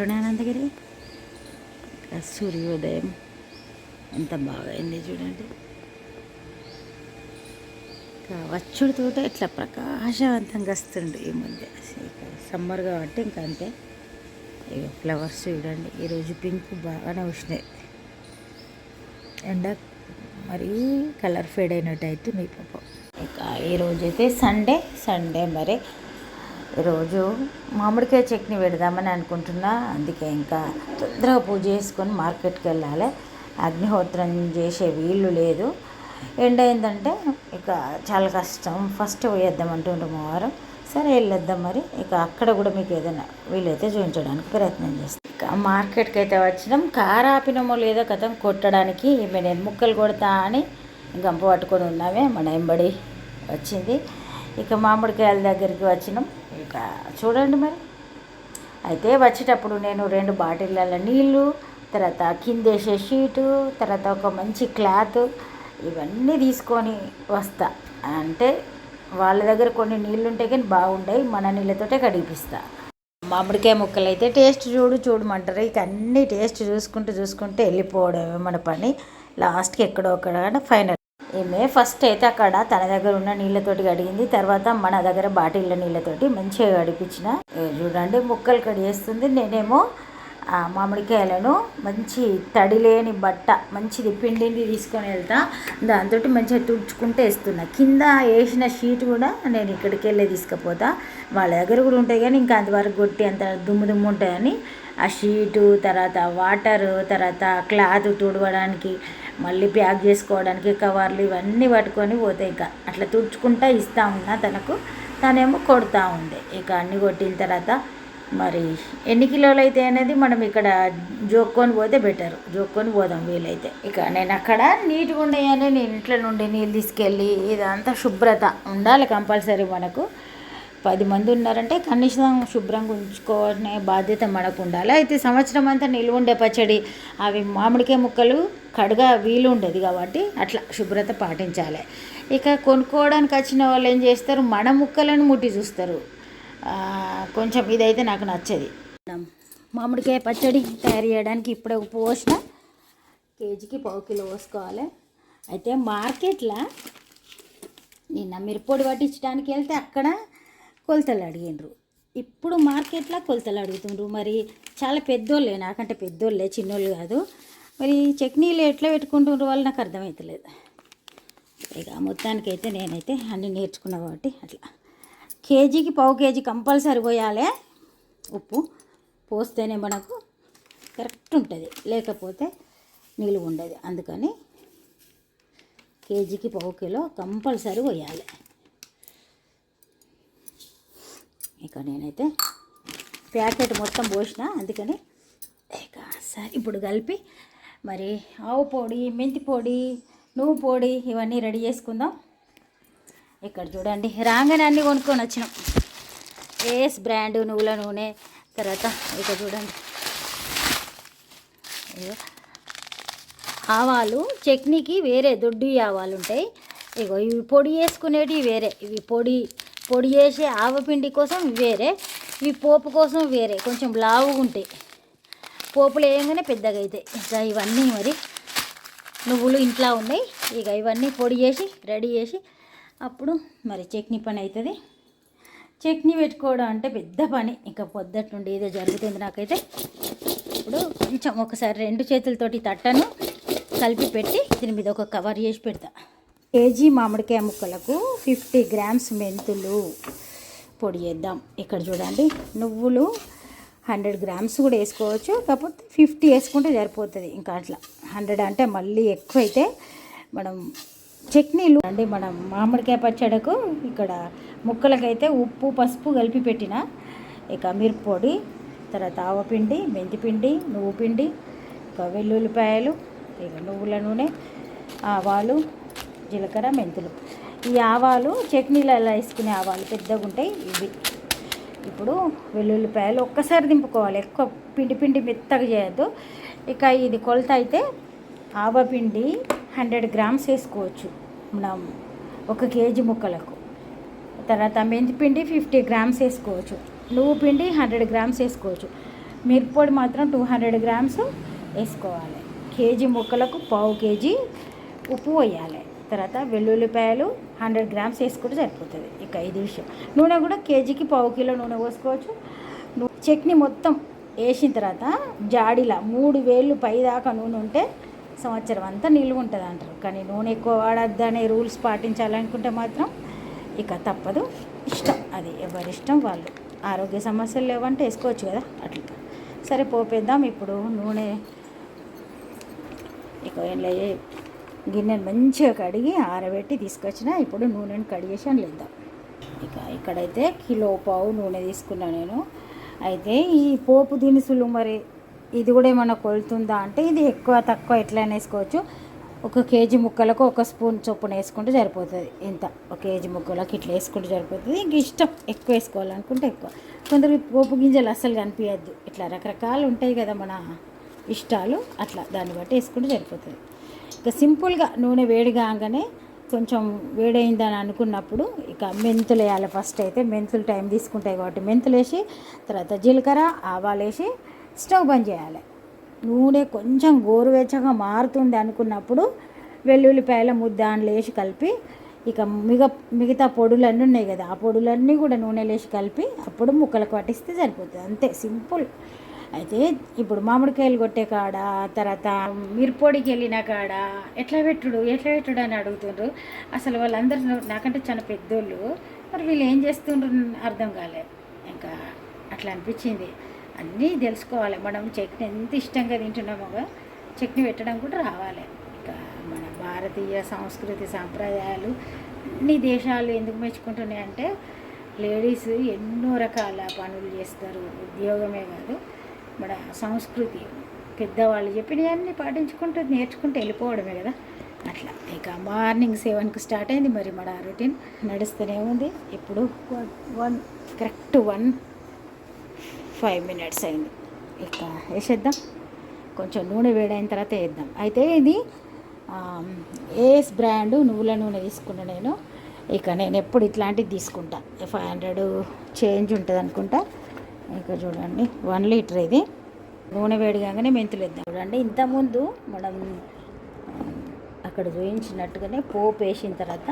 అరుణానందగిరి సూర్యోదయం ఎంత బాగా అయింది చూడండి. ఇంకా వచ్చుడితోట ఇట్లా ప్రకాశవంతంగా వస్తుండే ఈ మధ్య. సమ్మర్ కాబట్టి ఇంకా అంతే. ఇక ఫ్లవర్స్ చూడండి ఈరోజు పింక్ బాగానే వచ్చినాయి. ఎండ మరీ కలర్ ఫేడ్ అయినట్టు అయితే మీ పాపం. ఇక ఈరోజు అయితే సండే సండే మరి. ఈరోజు మామిడికాయ చట్నీ పెడదామని అనుకుంటున్నా. అందుకే ఇంకా తొందరగా పూజ చేసుకొని మార్కెట్కి వెళ్ళాలి. అగ్నిహోత్రం చేసే వీలు లేదు. ఎండ్ అయిందంటే ఇక చాలా కష్టం. ఫస్ట్ పోయేద్దాం అంటుండ్రు వారం సరే వెళ్ళొద్దాం మరి. ఇక అక్కడ కూడా మీకు ఏదైనా వీలైతే చూపించడానికి ప్రయత్నం చేస్తాం. ఇక మార్కెట్కి అయితే వచ్చినాం. కారు ఆపినమో లేదో కథం కొట్టడానికి ఈమె నేను ముక్కలు కొడతా అని గంప పట్టుకొని ఉన్నామే. మన ఎంబడి వచ్చింది. ఇక మామిడికాయల దగ్గరికి వచ్చినాం. ఇక చూడండి మరి. అయితే వచ్చేటప్పుడు నేను రెండు బాటిళ్ళ నీళ్ళు తర్వాత కిందేసే షీటు తర్వాత ఒక మంచి క్లాత్ ఇవన్నీ తీసుకొని వస్తా. అంటే వాళ్ళ దగ్గర కొన్ని నీళ్ళు ఉంటే కానీ బాగుంటాయి మన నీళ్ళతోటే కడిగిపిస్తా. మామిడికాయ ముక్కలు అయితే టేస్ట్ చూడు చూడమంటారు. ఇక అన్ని టేస్ట్ చూసుకుంటూ చూసుకుంటూ వెళ్ళిపోవడమే మన పని. లాస్ట్కి ఎక్కడో అక్కడ ఫైనల్. ఈమె ఫస్ట్ అయితే అక్కడ తన దగ్గర ఉన్న నీళ్ళతోటి కడిగింది. తర్వాత మన దగ్గర బాటిళ్ళ నీళ్ళతోటి మంచిగా కడిపించిన. చూడండి ముక్కలు కడిగేస్తుంది నేనేమో ఆ మామిడికాయలను మంచి తడి లేని బట్ట మంచిది పిండింది తీసుకొని వెళ్తా. దాంతో మంచిగా తుడుచుకుంటే వేస్తున్నా. కింద వేసిన షీట్ కూడా నేను ఇక్కడికి వెళ్ళే తీసుకుపోతా. వాళ్ళ దగ్గర కూడా ఉంటాయి కానీ ఇంకా అంతవరకు కొట్టి అంత దుమ్ము దుమ్ము ఉంటాయని ఆ షీటు తర్వాత వాటర్ తర్వాత క్లాత్ తుడవడానికి మళ్ళీ ప్యాక్ చేసుకోవడానికి కవర్లు ఇవన్నీ పట్టుకొని పోతే ఇంకా అట్లా తుడుచుకుంటా ఇస్తూ ఉన్నా తనకు. తనేమో కొడుతూ ఉంది ఇక అన్ని కొట్టిన తర్వాత మరి ఎన్ని కిలోలు అయితే అనేది మనం ఇక్కడ జోక్కొని పోతే బెటర్. జోక్కొని పోదాం వీలైతే. ఇక నేను అక్కడ నీట్గా ఉండేయని నేను ఇంట్లో నుండి నీళ్ళు తీసుకెళ్ళి ఇదంతా శుభ్రత ఉండాలి కంపల్సరీ మనకు. పది మంది ఉన్నారంటే కనీసం శుభ్రంగా ఉంచుకునే బాధ్యత మనకు ఉండాలి. అయితే సంవత్సరం అంతా నిల్వ ఉండే పచ్చడి అవి మామిడికాయ ముక్కలు కడగా వీలు ఉండదు కాబట్టి అట్లా శుభ్రత పాటించాలి. ఇక కొనుక్కోవడానికి వచ్చిన వాళ్ళు ఏం చేస్తారు? మన ముక్కలను ముట్టి చూస్తారు. కొంచెం ఇదైతే నాకు నచ్చది. మామిడికాయ పచ్చడి తయారు చేయడానికి ఇప్పుడే పోసిన కేజీకి పావు కిలో పోసుకోవాలి. అయితే మార్కెట్లో నిన్న మిరపొడి పట్టించడానికి వెళ్తే అక్కడ కొలతలు అడిగిండ్రు. ఇప్పుడు మార్కెట్లో కొలతలు అడుగుతుండ్రు. మరి చాలా పెద్దోళ్ళే నాకంటే పెద్దోళ్ళే చిన్నోళ్ళు కాదు. మరి చట్నీలు ఎట్లా పెట్టుకుంటుండ్రు వాళ్ళు నాకు అర్థమవుతలేదు ఇక మొత్తానికైతే నేనైతే అన్నీ నేర్చుకున్నా కాబట్టి అట్లా. కేజీకి పావు కేజీ కంపల్సరీ పోయాలి. ఉప్పు పోస్తేనే మనకు కరెక్ట్ ఉంటుంది. లేకపోతే నిలువ ఉండదు. అందుకని కేజీకి పావు కిలో కంపల్సరీ పోయాలి. ఇక నేనైతే ప్యాకెట్ మొత్తం పోసిన అందుకని ఇక సరే ఇప్పుడు కలిపి మరి ఆవు పొడి మెంతి పొడి నువ్వు పొడి ఇవన్నీ రెడీ చేసుకుందాం. ఇక్కడ చూడండి రాగానే అన్నీ కొనుక్కొని వచ్చినాం. ఏస్ బ్రాండ్ నువ్వుల నూనె తర్వాత ఇక చూడండి. ఆవాలు చట్నీకి వేరే దొడ్డు ఆవాలు ఉంటాయి. ఇగో ఇవి పొడి వేసుకునేటివి వేరే ఇవి పొడి పొడి చేసే ఆవపిండి కోసం వేరే ఇవి పోపు కోసం వేరే కొంచెం లావుగా ఉంటాయి. పోపులు వేయంగానే పెద్దగా అవుతాయి. ఇంకా ఇవన్నీ మరి నువ్వులు ఇంట్లో ఉన్నాయి. ఇక ఇవన్నీ పొడి చేసి రెడీ చేసి అప్పుడు మరి చట్నీ పని అవుతుంది. చట్నీ పెట్టుకోవడం అంటే పెద్ద పని. ఇంకా పొద్దుట నుండి ఏదో జరుగుతుంది నాకైతే. ఇప్పుడు కొంచెం ఒకసారి రెండు చేతులతోటి తట్టను కలిపి పెట్టి దీని మీద ఒక కవర్ చేసి పెడతా. కేజీ మామిడికాయ ముక్కలకు ఫిఫ్టీ గ్రామ్స్ మెంతులు పొడి చేద్దాం ఇక్కడ చూడండి నువ్వులు హండ్రెడ్ గ్రామ్స్ కూడా వేసుకోవచ్చు కాకపోతే ఫిఫ్టీ వేసుకుంటే సరిపోతుంది. ఇంకా అట్లా హండ్రెడ్ అంటే మళ్ళీ ఎక్కువైతే మనం చట్నీలు అండి మనం మామిడికాయ పచ్చడకు ఇక్కడ ముక్కలకైతే ఉప్పు పసుపు కలిపి పెట్టిన ఇక మిరప్పొడి తర్వాత ఆవపిండి మెంతిపిండి నువ్వు పిండి ఇక వెల్లుల్లిపాయలు ఇక నువ్వుల నూనె ఆవాలు జీలకర్ర మెంతులు. ఈ ఆవాలు చట్నీలలో వేసుకునే ఆవాలు పెద్దగా ఉంటాయి. ఇవి. ఇప్పుడు వెల్లుల్లిపాయలు ఒక్కసారి దింపుకోవాలి. ఎక్కువ పిండి పిండి మెత్తగా చేయొద్దు. ఇక ఇది కొలత అయితే ఆవ పిండి హండ్రెడ్ గ్రామ్స్ వేసుకోవచ్చు. మనం ఒక కేజీ ముక్కలకు. తర్వాత మెంతి పిండి ఫిఫ్టీ గ్రామ్స్ వేసుకోవచ్చు. నువ్వు పిండి హండ్రెడ్ గ్రామ్స్ వేసుకోవచ్చు. మిరప్పొడి మాత్రం టూ హండ్రెడ్ గ్రామ్స్ వేసుకోవాలి. కేజీ ముక్కలకు పావు కేజీ ఉప్పు వేయాలి. తర్వాత వెల్లుల్లిపాయలు హండ్రెడ్ గ్రామ్స్ వేసుకుంటే సరిపోతుంది. ఇక ఇది విషయం. నూనె కూడా కేజీకి పావు కిలో నూనె పోసుకోవచ్చు. చట్నీ మొత్తం వేసిన తర్వాత జాడిలా మూడు వేలు పైదాకా నూనె ఉంటే సంవత్సరం అంతా నిల్వ ఉంటుంది అంటారు. కానీ నూనె ఎక్కువ వాడద్దు అనే రూల్స్ పాటించాలనుకుంటే మాత్రం ఇక తప్పదు. ఇష్టం. అది ఎవరిష్టం వాళ్ళు. ఆరోగ్య సమస్యలు లేవంటే వేసుకోవచ్చు కదా. అట్లా. సరే పోపేద్దాం. ఇప్పుడు నూనె ఇక ఏం గిన్నెను మంచిగా కడిగి ఆరబెట్టి తీసుకొచ్చిన. ఇప్పుడు నూనెను కడిగేసి లేదా ఇక ఇక్కడైతే కిలో పావు నూనె తీసుకున్నా నేను. అయితే ఈ పోపు దినుసులు మరి ఇది కూడా ఏమన్నా కొలుతుందా అంటే ఇది ఎక్కువ తక్కువ ఎట్లయినా వేసుకోవచ్చు. ఒక కేజీ ముక్కలకు ఒక స్పూన్ చొప్పున వేసుకుంటే సరిపోతుంది. ఇంత ఒక కేజీ ముక్కలకు ఇట్లా వేసుకుంటే సరిపోతుంది. ఇంక ఇష్టం ఎక్కువ వేసుకోవాలనుకుంటే ఎక్కువ. కొందరు పోపు గింజలు అస్సలు కనిపించద్దు. ఇట్లా రకరకాలు ఉంటాయి కదా మన ఇష్టాలు. అట్లా దాన్ని బట్టి వేసుకుంటే సరిపోతుంది. ఇక సింపుల్గా నూనె వేడి కాగానే కొంచెం వేడైందని అనుకున్నప్పుడు ఇక మెంతులు వేయాలి ఫస్ట్ అయితే. మెంతులు టైం తీసుకుంటాయి కాబట్టి మెంతులు వేసి తర్వాత జీలకర్ర ఆవాలు వేసి స్టవ్ బంద్ చేయాలి. నూనె కొంచెం గోరువెచ్చగా మారుతుంది అనుకున్నప్పుడు వెల్లుల్లిపాయల ముద్ద అందులో వేసి కలిపి ఇక మిగ మిగతా పొడులన్నీ ఉన్నాయి కదా ఆ పొడులన్నీ కూడా నూనె వేసి కలిపి అప్పుడు ముక్కలకు పట్టిస్తే సరిపోతుంది. అంతే సింపుల్. అయితే ఇప్పుడు మామిడికాయలు కొట్టే కాడ తర్వాత మిరపొడికి వెళ్ళిన కాడ ఎట్లా పెట్టుడు ఎట్లా పెట్టుడు అని అడుగుతుండ్రు. అసలు వాళ్ళందరూ నాకంటే చాలా పెద్దోళ్ళు. మరి వీళ్ళు ఏం చేస్తుండ్రు అర్థం కాలేదు ఇంకా అట్లా అనిపించింది. అన్నీ తెలుసుకోవాలి. మనం చట్నీ ఎంత ఇష్టంగా తింటున్నామో చట్నీ పెట్టడం కూడా రావాలి. ఇంకా మన భారతీయ సంస్కృతి సాంప్రదాయాలు అన్ని దేశాలు ఎందుకు మెచ్చుకుంటున్నాయి అంటే లేడీస్ ఎన్నో రకాల పనులు చేస్తారు. ఉద్యోగమే కాదు. మన సంస్కృతి పెద్దవాళ్ళు చెప్పినవన్నీ పాటించుకుంటూ నేర్చుకుంటూ వెళ్ళిపోవడమే కదా. అట్లా ఇక మార్నింగ్ సెవెన్కి స్టార్ట్ అయింది మరి మన రొటీన్. నడుస్తూనే ఉంది. ఇప్పుడు one correct one five minutes అయింది. ఇక వేసేద్దాం. కొంచెం నూనె వేడైన తర్వాత వేద్దాం. అయితే ఇది ఏఎస్ బ్రాండ్ నువ్వుల నూనె తీసుకున్నా నేను. ఇక నేను ఎప్పుడు ఇట్లాంటిది తీసుకుంటా. ఫైవ్ హండ్రెడ్ చేంజ్ ఉంటుంది అనుకుంటా ఇక్కడ చూడండి వన్ లీటర్ ఇది. నూనె వేడిగానే మెంతులు వేద్దాం చూడండి ఇంతకుముందు మనం అక్కడ చూపించినట్టుగానే పోపు వేసిన తర్వాత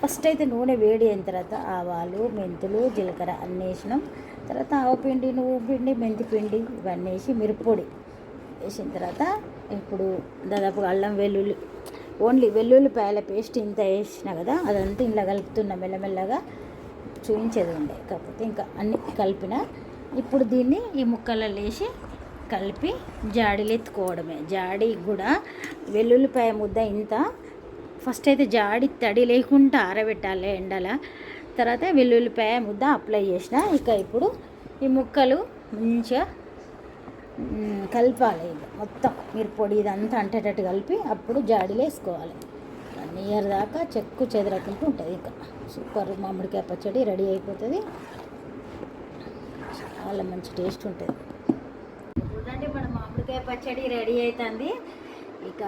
ఫస్ట్ అయితే నూనె వేడి అయిన తర్వాత ఆవాలు మెంతులు జీలకర్ర అన్నీ వేసినాం. తర్వాత ఆవపిండి నువ్వు పిండి మెంతి పిండి ఇవన్నీ వేసి మిరప్పొడి వేసిన తర్వాత ఇప్పుడు దాదాపు అల్లం వెల్లుల్లి ఓన్లీ వెల్లుల్లిపాయల పేస్ట్ ఇంత వేసినా కదా అదంతా ఇలా కలుపుతున్నా మెల్లమెల్లగా. చూపించేది ఉండే. కాకపోతే ఇంకా అన్ని కలిపిన ఇప్పుడు దీన్ని ఈ ముక్కలలో వేసి కలిపి జాడీలు ఎత్తుకోవడమే జాడీ కూడా వెల్లుల్లిపాయ ముద్ద ఇంత. ఫస్ట్ అయితే జాడి తడి లేకుండా ఆరబెట్టాలి ఎండల. తర్వాత వెల్లుల్లిపాయ ముద్ద అప్లై చేసిన. ఇక ఇప్పుడు ఈ ముక్కలు మంచిగా కలపాలి ఇక. మొత్తం మీరు పొడి ఇదంతా అంటేటట్టు కలిపి అప్పుడు జాడీలో వేసుకోవాలి. వన్ ఇయర్ దాకా చెక్కు చెదరకుంటూ ఉంటుంది ఇక. సూపర్ మామిడికాయ పచ్చడి రెడీ అయిపోతుంది. చాలా మంచి టేస్ట్ ఉంటుంది. చూడండి మన మామిడికాయ పచ్చడి రెడీ అవుతుంది ఇక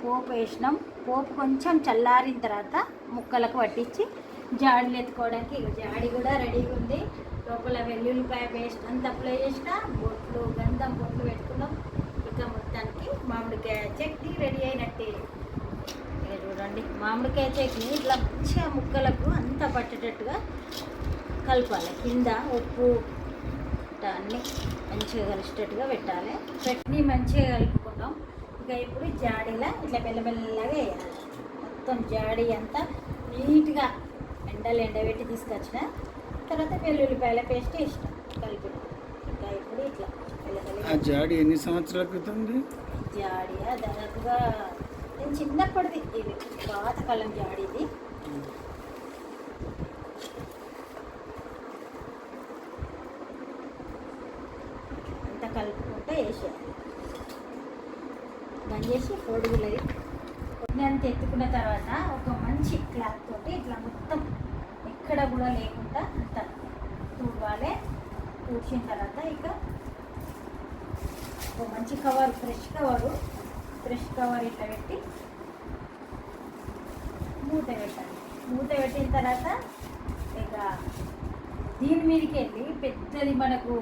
పోపు వేసినాం. పోపు కొంచెం చల్లారిన తర్వాత ముక్కలకు పట్టించి జాడీలు ఎత్తుకోవడానికి ఇక జాడి కూడా రెడీగా ఉంది. లోపల వెల్లుల్లిపాయ పేస్ట్ అంత అప్లై చేసిన బొట్లు గంధం బొట్లు పెట్టుకున్నాం. ఇక మొత్తానికి మామిడికాయ చట్నీ రెడీ అయినట్టే. చూడండి మామిడికాయ చట్నీ ఇట్లా మంచిగా ముక్కలకు అంతా పట్టేటట్టుగా కలపాలి. కింద ఉప్పు ఇట్లా అన్నీ మంచిగా కలిసేటట్టుగా పెట్టాలి. చట్నీ మంచిగా కలుపుకున్నాం ఇక ఇప్పుడు జాడీలా ఇట్లా మెల్లమెల్లగా వేయాలి. మొత్తం జాడీ అంతా నీట్గా ఎండలు ఎండబెట్టి తీసుకొచ్చిన తర్వాత వెల్లుల్లిపాయల పేస్ట్ వేసిన కలిపిన. ఇంకా ఇప్పుడు ఇట్లా ఆ జాడి ఎన్ని సంవత్సరాల క్రితంది జాడియా? దాదాపుగా నేను చిన్నప్పటిది. ఇది పాతకాలం జాడి ఇది అంతా కలుపుకుంటే వేసేయాలి బంద్ చేసి పొడుగులది పొడిని అంత ఎత్తుకున్న తర్వాత ఒక మంచి క్లాత్ తోటి ఇట్లా మొత్తం ఎక్కడ కూడా లేకుండా అంత తూడవాలి. తూడ్చిన తర్వాత ఇక ఒక మంచి cover fresh cover fresh cover ఇట్లా పెట్టి మూత పెట్టాలి. మూత పెట్టిన తర్వాత ఇక దీని మీదకి వెళ్ళి పెద్దది మనకు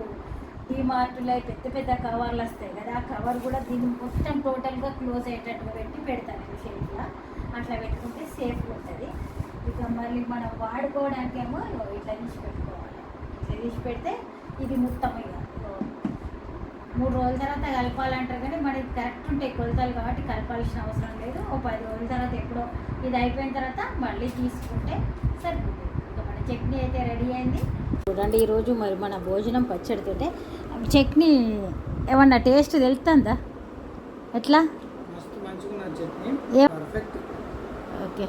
మార్టులో పెద్ద పెద్ద కవర్లు వస్తాయి కదా ఆ కవర్ కూడా దీన్ని మొత్తం టోటల్గా క్లోజ్ అయ్యేటట్టుగా పెట్టి పెడతాను షేప్లో అట్లా పెట్టుకుంటే సేఫ్గా ఉంటుంది. ఇక మళ్ళీ మనం వాడుకోవడానికేమో ఇట్లా తీసి పెట్టుకోవాలి. ఇట్లా తీసి పెడితే ఇది మొత్తం ఇక మూడు రోజుల తర్వాత కలపాలంటారు కానీ మనకి కరెక్ట్ ఉంటాయి కొలతలు కాబట్టి కలపాల్సిన అవసరం లేదు. ఓ పది రోజుల తర్వాత ఎప్పుడో ఇది అయిపోయిన తర్వాత మళ్ళీ తీసుకుంటే సరిపోతుంది. ఇంకా మన చట్నీ అయితే రెడీ అయింది. చూడండి ఈరోజు మరి మన భోజనం పచ్చడితోటే చట్నీ ఏమన్నా టేస్ట్ తెలుస్తుందా? ఎట్లా? ఓకే.